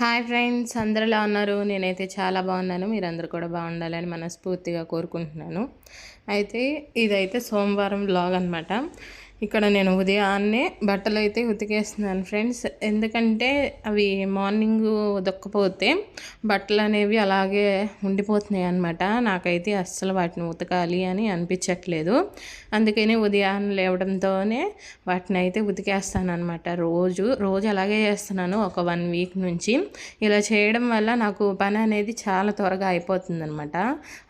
Hi friends అందరు ఎలా ఉన్నారు? నేనైతే చాలా బాగున్నాను. మీరందరూ కూడా బాగుండాలని మనస్ఫూర్తిగా కోరుకుంటున్నాను. అయితే ఇదైతే సోమవారం బ్లాగ్ అనమాట ఇక్కడ నేను ఉదయాన్నే బట్టలు అయితే ఉతికేస్తున్నాను ఫ్రెండ్స్. ఎందుకంటే అవి మార్నింగ్ ఉదక్కపోతే బట్టలు అనేవి అలాగే ఉండిపోతున్నాయి అనమాట నాకైతే అస్సలు వాటిని ఉతకాలి అని అనిపించట్లేదు. అందుకనే ఉదయాన్నే లేవడంతోనే వాటిని అయితే ఉతికేస్తాను అనమాట రోజు. రోజు అలాగే చేస్తున్నాను ఒక వన్ వీక్ నుంచి. ఇలా చేయడం వల్ల నాకు పని అనేది చాలా త్వరగా అయిపోతుంది అనమాట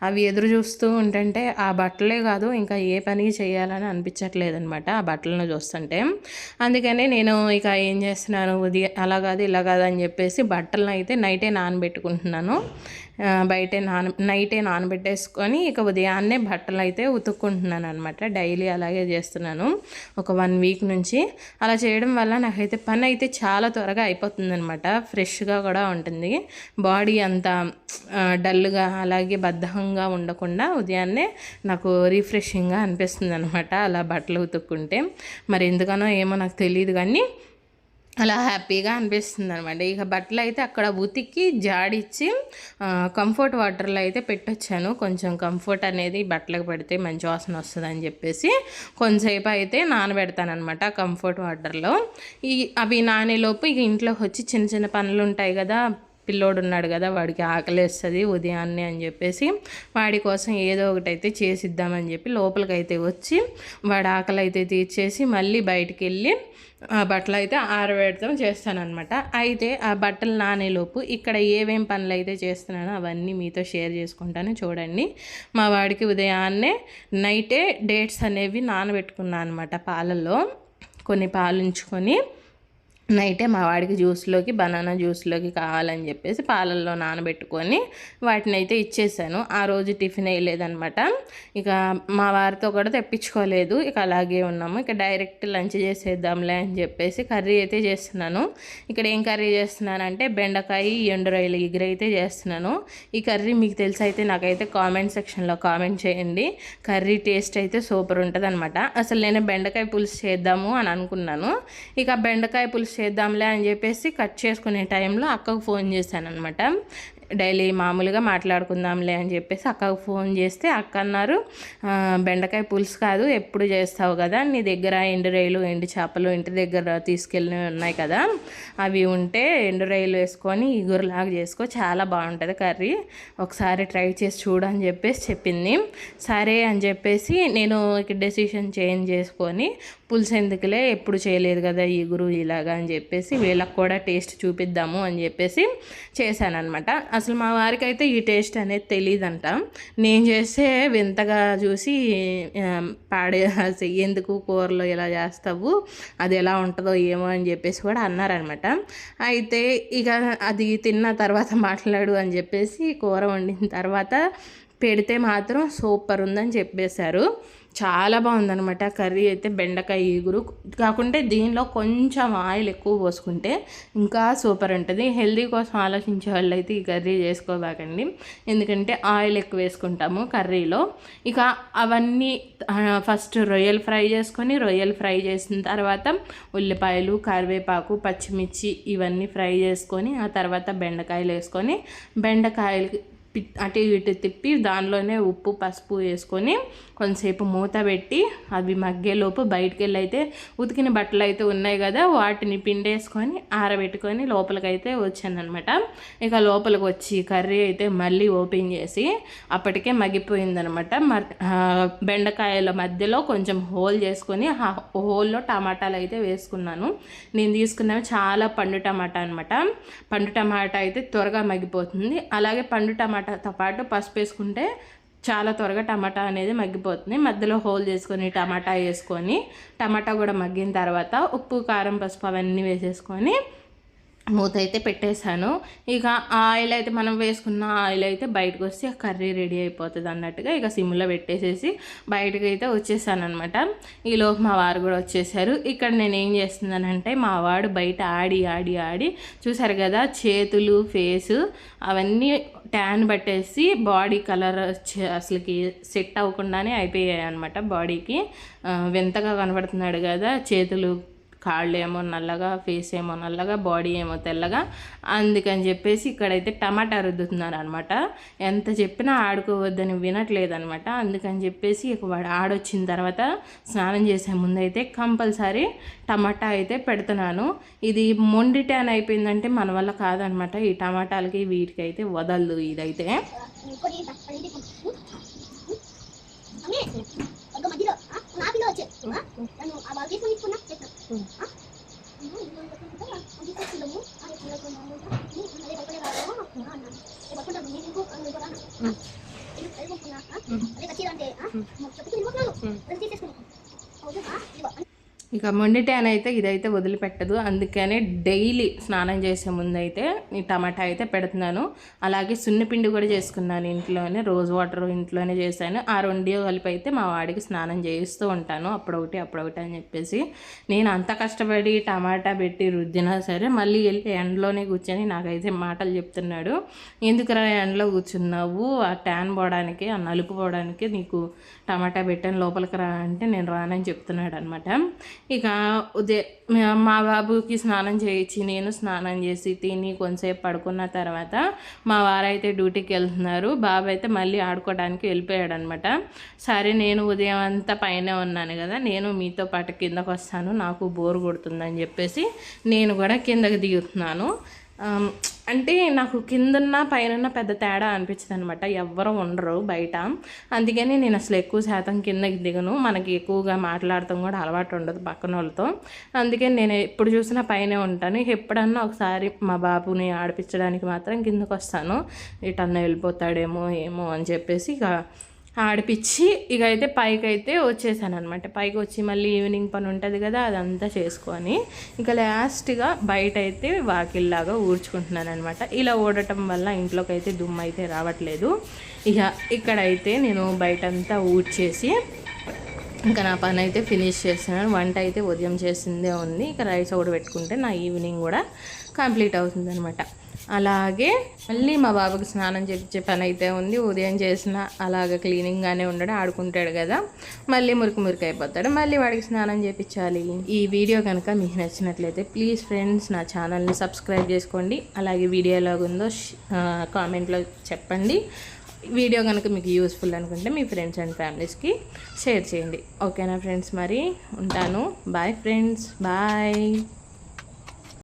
అవి ఎదురు చూస్తూ ఉంటుంటే ఆ బట్టలే కాదు ఇంకా ఏ పని చేయాలని అనిపించట్లేదు అనమాట ఆ బట్టలను చూస్తుంటే. అందుకని నేను ఇక ఏం చేస్తున్నాను? ఉదయం అలా కాదు ఇలా కాదు అని చెప్పేసి బట్టలను అయితే నైటే నానబెట్టుకుంటున్నాను. బయటే నాన నైటే నానబెట్టేసుకొని ఇక ఉదయాన్నే బట్టలు అయితే ఉతుక్కుంటున్నాను అనమాట డైలీ అలాగే చేస్తున్నాను. ఒక వన్ వీక్ నుంచి. అలా చేయడం వల్ల నాకైతే పని అయితే చాలా త్వరగా అయిపోతుంది అనమాట ఫ్రెష్గా కూడా ఉంటుంది. బాడీ అంత డల్గా అలాగే బద్ధకంగా ఉండకుండా ఉదయాన్నే నాకు రిఫ్రెషింగ్గా అనిపిస్తుంది అనమాట అలా బట్టలు ఉతుక్కుంటే. మరి ఎందుకనో ఏమో నాకు తెలియదు కానీ అలా హ్యాపీగా అనిపిస్తుంది అనమాట ఇక బట్టలు అయితే అక్కడ ఉతికి జాడిచ్చి కంఫర్ట్ వాటర్లో అయితే పెట్టొచ్చాను. కొంచెం కంఫర్ట్ అనేది బట్టలకు పెడితే మంచి వాసన వస్తుంది అని చెప్పేసి కొంతసేపు అయితే నానబెడతానమాట కంఫర్ట్ వాటర్లో ఈ అవి నానేలోపు ఇక ఇంట్లోకి వచ్చి చిన్న చిన్న పనులు ఉంటాయి కదా పిల్లోడు ఉన్నాడు కదా వాడికి ఆకలేస్తుంది ఉదయాన్నే అని చెప్పేసి వాడి కోసం ఏదో ఒకటి అయితే చేసిద్దామని చెప్పి లోపలికైతే వచ్చి వాడి ఆకలి అయితే తీర్చేసి మళ్ళీ బయటికి వెళ్ళి ఆ బట్టలు అయితే ఆరబెడతాం చేస్తానమాట అయితే ఆ బట్టలు నానేలోపు ఇక్కడ ఏమేం పనులు అయితే చేస్తున్నానో అవన్నీ మీతో షేర్ చేసుకుంటాను చూడండి. మా వాడికి ఉదయాన్నే నైటే డేట్స్ అనేవి నానబెట్టుకున్నాను అనమాట పాలల్లో. కొన్ని పాలు ఉంచుకొని నైటే మా వాడికి జ్యూస్లోకి బనానా జ్యూస్లోకి కావాలని చెప్పేసి పాలల్లో నానబెట్టుకొని వాటిని అయితే ఇచ్చేసాను. ఆ రోజు టిఫిన్ వేయలేదనమాట ఇక మా వారితో కూడా తెప్పించుకోలేదు. ఇక అలాగే ఉన్నాము. ఇక డైరెక్ట్ లంచ్ చేసేద్దాంలే అని చెప్పేసి కర్రీ అయితే చేస్తున్నాను. ఇక్కడ ఏం కర్రీ చేస్తున్నానంటే బెండకాయ ఎండు ఎగురు అయితే చేస్తున్నాను. ఈ కర్రీ మీకు తెలిసి అయితే నాకైతే కామెంట్ సెక్షన్లో కామెంట్ చేయండి. కర్రీ టేస్ట్ అయితే సూపర్ ఉంటుంది అసలు నేను బెండకాయ పులుసు చేద్దాము అని అనుకున్నాను. ఇక బెండకాయ పులుసు చేద్దాంలే అని చెప్పేసి కట్ చేసుకునే టైంలో అక్కకు ఫోన్ చేశాను అనమాట డైలీ మామూలుగా మాట్లాడుకుందాంలే అని చెప్పేసి అక్కకు ఫోన్ చేస్తే అక్క అన్నారు బెండకాయ పులుసు కాదు ఎప్పుడు చేస్తావు కదా? నీ దగ్గర ఎండు రైలు ఎండు చేపలు ఇంటి దగ్గర తీసుకెళ్ళి ఉన్నాయి కదా? అవి ఉంటే ఎండు రైలు వేసుకొని ఇగురులాగా చేసుకో చాలా బాగుంటుంది కర్రీ. ఒకసారి ట్రై చేసి చూడని చెప్పేసి చెప్పింది. సరే అని చెప్పేసి నేను డెసిషన్ చేంజ్ చేసుకొని పులుసు ఎందుకులే? ఎప్పుడు చేయలేదు కదా ఇగురు ఇలాగా? అని చెప్పేసి వీళ్ళకి కూడా టేస్ట్ చూపిద్దాము అని చెప్పేసి చేశానమాట అసలు మా వారికి అయితే ఈ టేస్ట్ అనేది తెలియదంట నేను చేస్తే వింతగా చూసి పాడే ఎందుకు కూరలో ఇలా చేస్తావు అది ఎలా ఉంటుందో ఏమో అని చెప్పేసి కూడా అన్నారనమాట. అయితే ఇక అది తిన్న తర్వాత మాట్లాడు అని చెప్పేసి కూర వండిన తర్వాత పెడితే మాత్రం సూపర్ ఉందని చెప్పేశారు. చాలా బాగుందనమాట కర్రీ అయితే బెండకాయ ఈగురు. కాకుంటే దీనిలో కొంచెం ఆయిల్ ఎక్కువ పోసుకుంటే ఇంకా సూపర్ ఉంటుంది. హెల్దీ కోసం ఆలోచించే వాళ్ళు అయితే ఈ కర్రీ చేసుకోబాకండి. ఎందుకంటే ఆయిల్ ఎక్కువ వేసుకుంటాము కర్రీలో. ఇక అవన్నీ ఫస్ట్ రొయ్యలు ఫ్రై చేసుకొని రొయ్యలు ఫ్రై చేసిన తర్వాత ఉల్లిపాయలు కరివేపాకు పచ్చిమిర్చి ఇవన్నీ ఫ్రై చేసుకొని ఆ తర్వాత బెండకాయలు వేసుకొని బెండకాయలు అటు ఇటు తిప్పి దానిలోనే ఉప్పు పసుపు వేసుకొని కొంతసేపు మూత పెట్టి అవి మగ్గేలోపు బయటికి వెళ్ళి అయితే ఉతికిన బట్టలు అయితే ఉన్నాయి కదా వాటిని పిండేసుకొని ఆరబెట్టుకొని లోపలికైతే వచ్చానమాట ఇక లోపలికి వచ్చి కర్రీ అయితే మళ్ళీ ఓపెన్ చేసి అప్పటికే మగ్గిపోయిందనమాట బెండకాయల మధ్యలో కొంచెం హోల్ చేసుకొని ఆ హోల్లో టమాటాలు అయితే వేసుకున్నాను. నేను తీసుకున్నవి చాలా పండు టమాటా అనమాట పండు టమాటా అయితే త్వరగా మగ్గిపోతుంది. అలాగే పండు టమాటా టమాటాతో పాటు పసుపు వేసుకుంటే చాలా త్వరగా టమాటా అనేది మగ్గిపోతుంది. మధ్యలో హోల్ చేసుకొని టమాటా వేసుకొని టమాటా కూడా మగ్గిన తర్వాత ఉప్పు కారం పసుపు అవన్నీ వేసేసుకొని మూత అయితే పెట్టేశాను. ఇక ఆయిల్ అయితే మనం వేసుకున్న ఆయిల్ అయితే బయటకు వస్తే కర్రీ రెడీ అయిపోతుంది అన్నట్టుగా ఇక సిమ్లో పెట్టేసేసి బయటకు అయితే వచ్చేసాను అనమాట ఈలోపు మా వారు కూడా వచ్చేసారు. ఇక్కడ నేను ఏం చేస్తున్నానంటే మా వాడు బయట ఆడి ఆడి ఆడి చూసారు కదా చేతులు ఫేసు అవన్నీ ట్యాన్ పట్టేసి బాడీ కలర్ అసలుకి సెట్ అవ్వకుండానే అయిపోయాయి అనమాట బాడీకి వింతగా కనబడుతున్నాడు కదా చేతులు కాళ్ళు ఏమో నల్లగా ఫేస్ ఏమో నల్లగా బాడీ ఏమో తెల్లగా. అందుకని చెప్పేసి ఇక్కడైతే టమాటా రుద్దుతున్నారు అనమాట ఎంత చెప్పినా ఆడుకోవద్దని వినట్లేదు అనమాట అందుకని చెప్పేసి ఇక వాడు ఆడొచ్చిన తర్వాత స్నానం చేసే ముందైతే కంపల్సరీ టమాటా అయితే పెడుతున్నాను. ఇది మొండి ట్యాన్ అయిపోయిందంటే మన వల్ల కాదనమాట ఈ టమాటాలకి వీటికి అయితే వదలదు ఇదైతే ఇంకోటి పడింది అమ్మే ఒక మధ్యలో ఆ, నా పిల్ల వచ్చే ఆ, నన్ను ఆ బాగా తీసుకొని ఇచ్చుకున్నా చెప్పిన ఆ? నేను ఇంట్లో పెట్టుకుంటా, అది తీసుకుందాము, అది తీసుకుందాము, నీ అదే పక్కనే రావడం, ఆ, అన్నాను. ఏ పట్టుకుంటాం, నీ ఇంకో, అందులో కూడా అన్నా. ఆ? ఇది అది కచ్చిరా అంటే, వెళ్ళిపోతున్నాను. అది తీసేసుకున్నాను. అవును? ఇదిగో. ఇక మొండి ట్యాన్ అయితే ఇదైతే వదిలిపెట్టదు. అందుకనే డైలీ స్నానం చేసే ముందు అయితే ఈ టమాటా అయితే పెడుతున్నాను. అలాగే సున్నిపిండి కూడా చేసుకున్నాను ఇంట్లోనే. రోజ్ వాటర్ ఇంట్లోనే చేశాను. ఆ రెండు కలిపి అయితే మా వాడికి స్నానం చేయిస్తూ ఉంటాను. అప్పుడొకటి అప్పుడొకటి అని చెప్పేసి. నేను అంత కష్టపడి టమాటా పెట్టి రుద్దినా సరే మళ్ళీ వెళ్ళి ఎండలోనే కూర్చొని నాకైతే మాటలు చెప్తున్నాడు. ఎందుకురా ఎండలో కూర్చున్నావు? ఆ ట్యాన్ పోవడానికి ఆ నలుపు పోవడానికి నీకు టమాటా పెట్టాను లోపలికి రా అంటే నేను రానని చెప్తున్నాడు అనమాట ఇక ఉదయం మా బాబుకి స్నానం చేయించి నేను స్నానం చేసి తిని కొంతసేపు పడుకున్న తర్వాత మా వారైతే డ్యూటీకి వెళ్తున్నారు. బాబు అయితే మళ్ళీ ఆడుకోవడానికి వెళ్ళిపోయాడు అనమాట సరే నేను ఉదయం అంతా పైన ఉన్నాను కదా నేను మీతో పాటు కిందకు వస్తాను నాకు బోర్ కొడుతుందని చెప్పేసి నేను కూడా కిందకి దిగుతున్నాను. అంటే నాకు కిందన్న పైన పెద్ద తేడా అనిపించింది అనమాట ఎవ్వరు ఉండరు బయట. అందుకని నేను అసలు ఎక్కువ శాతం కిందకి దిగను. మనకి ఎక్కువగా మాట్లాడటం కూడా అలవాటు ఉండదు పక్కన వాళ్ళతో అందుకని నేను ఎప్పుడు చూసినా పైనే ఉంటాను. ఎప్పుడన్నా ఒకసారి మా బాబుని ఆడిపించడానికి మాత్రం కిందకు వస్తాను ఇటన్న వెళ్ళిపోతాడేమో ఏమో అని చెప్పేసి ఇక ఆడిపించి ఇక అయితే పైకి అయితే వచ్చేసాను అనమాట పైకి వచ్చి మళ్ళీ ఈవినింగ్ పని ఉంటుంది కదా అదంతా చేసుకొని ఇంకా లాస్ట్గా బయట అయితే వాకిల్లాగా ఊడ్చుకుంటున్నాను అనమాట ఇలా ఊడటం వల్ల ఇంట్లోకి అయితే దుమ్ము అయితే రావట్లేదు. ఇక ఇక్కడైతే నేను బయటంతా ఊడ్చేసి ఇంకా నా పని అయితే ఫినిష్ చేస్తున్నాను. వంట అయితే ఉదయం చేసిందే ఉంది. ఇక రైస్ ఒకటి పెట్టుకుంటే నా ఈవినింగ్ కూడా కంప్లీట్ అవుతుంది అనమాట అలాగే మళ్ళీ మా బాబుకి స్నానం చేయించే పని అయితే ఉంది. ఉదయం చేసిన అలాగ క్లీనింగ్గానే ఉండడు ఆడుకుంటాడు కదా. మళ్ళీ మురికి మురికి అయిపోతాడు. మళ్ళీ వాడికి స్నానం చేయించాలి ఈ వీడియో కనుక మీకు నచ్చినట్లయితే ప్లీజ్ ఫ్రెండ్స్ నా ఛానల్ని సబ్స్క్రైబ్ చేసుకోండి. అలాగే వీడియో ఎలాగుందో కామెంట్లో చెప్పండి. వీడియో కనుక మీకు యూస్ఫుల్ అనుకుంటే మీ ఫ్రెండ్స్ అండ్ ఫ్యామిలీస్కి షేర్ చేయండి. ఓకేనా ఫ్రెండ్స్ మరి? ఉంటాను. Bye friends bye